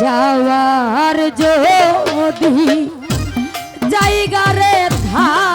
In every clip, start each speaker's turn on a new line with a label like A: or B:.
A: যাওয়ার যদি জায়গা রে থাকতো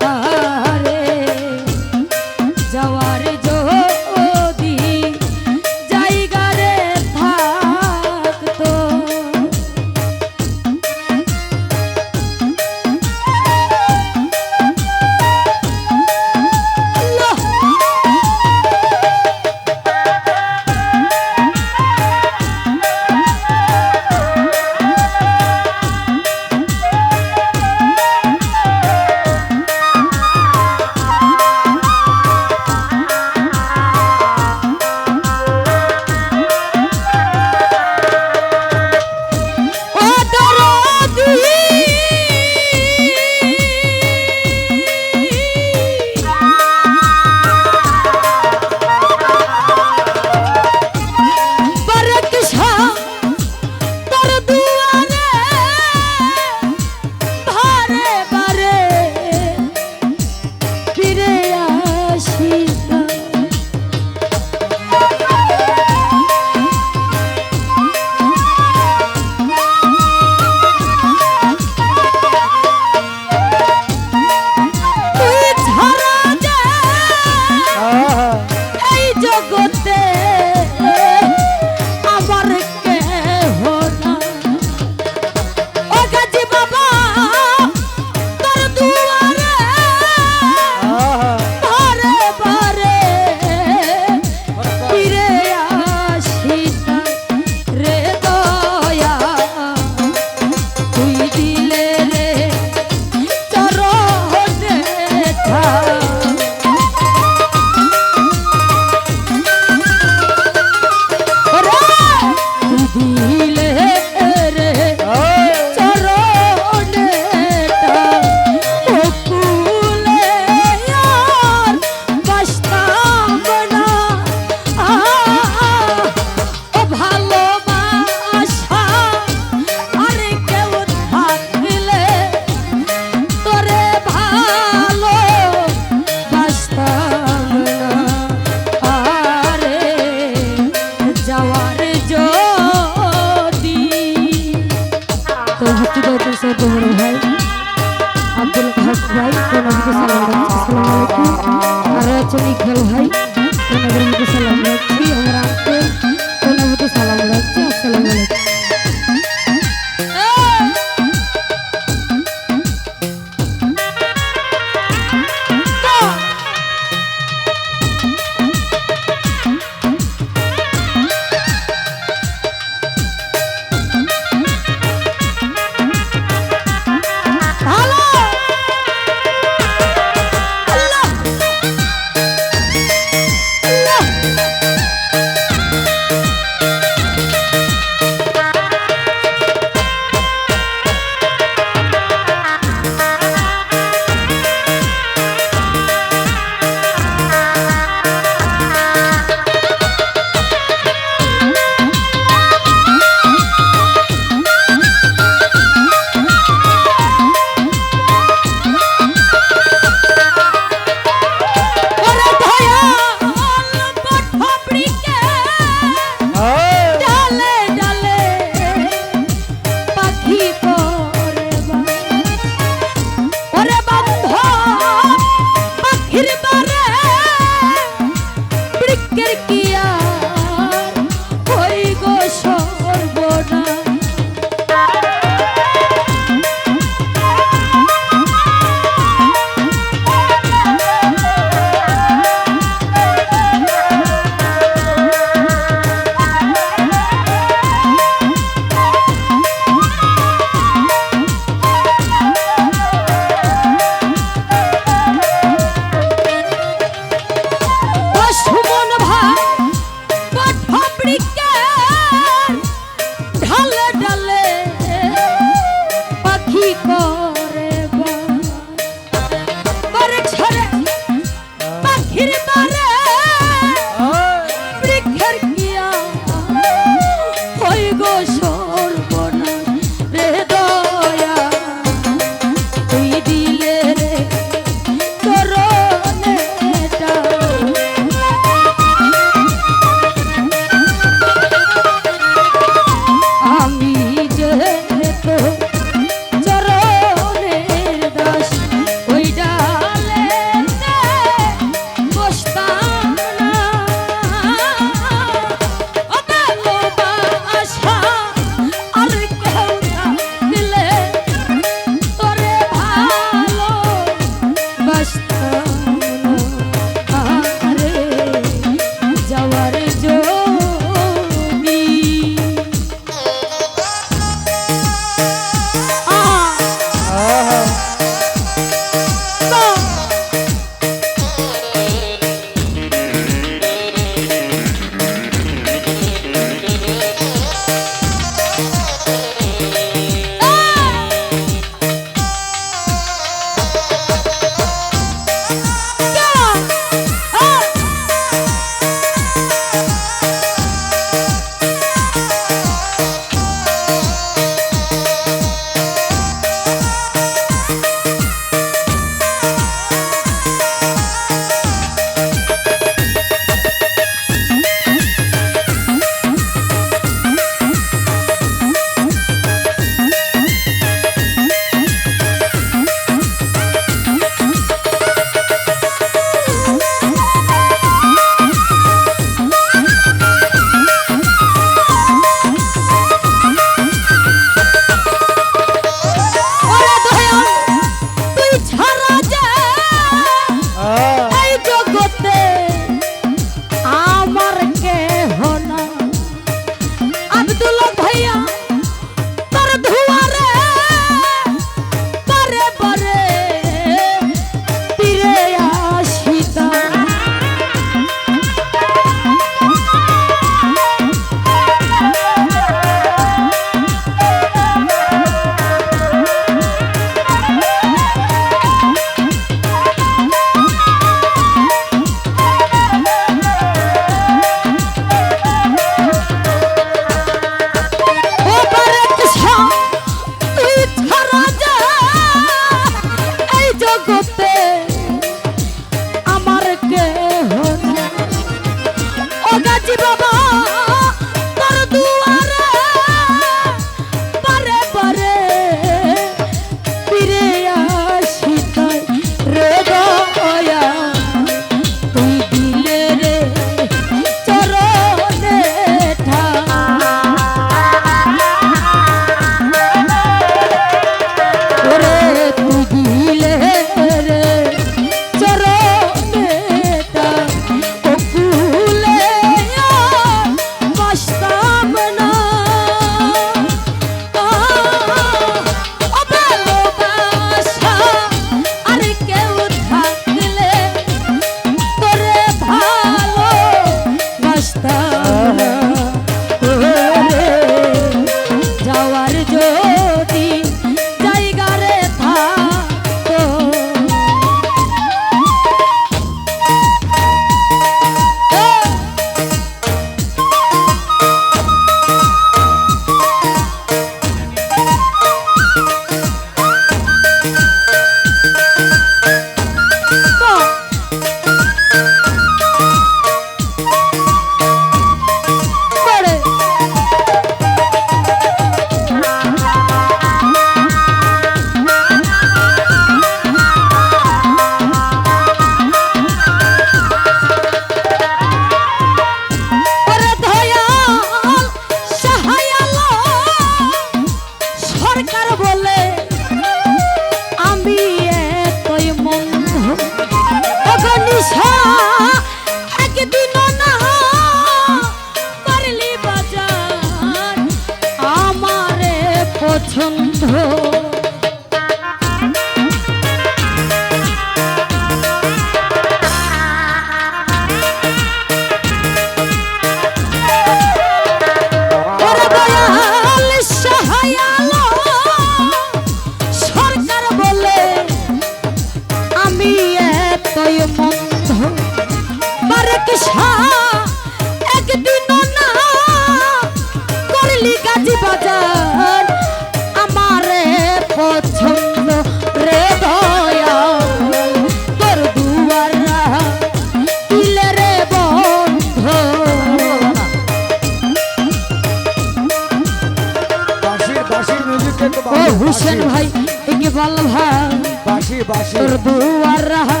A: ও হুসেন ভাই ইকবাল ভাই। বাসি বাসি তোর দুয়ার রাহা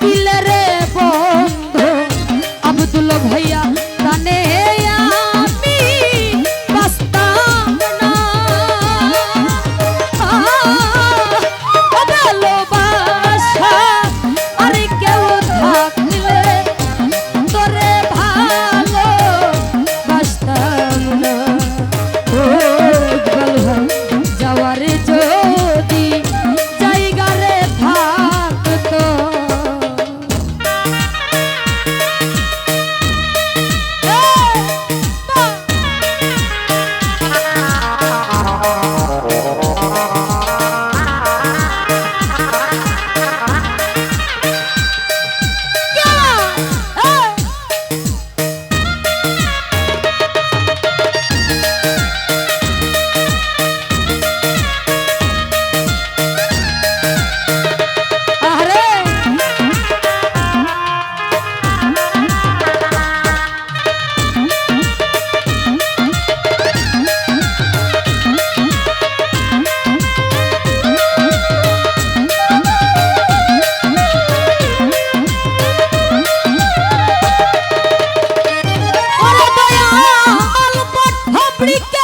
A: কিলে রে বন্ধ। আব্দুল ভাইয়া তানে complica.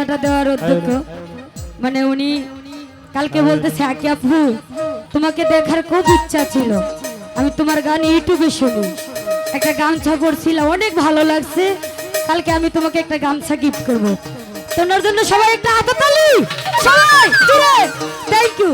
A: এই দেওয়ার অধ্যক্ষ মানে উনি কালকে বলতেছে আকি আপু তোমাকে দেখার খুব ইচ্ছা ছিল। আমি তোমার গান ইউটিউবে শুনি। একটা গামছা পরছিলাম অনেক ভালো লাগছে। কালকে আমি তোমাকে একটা গামছা গিফট করব। তোমার জন্য সবাই একটা হাততালি সবাই থ্যাংক ইউ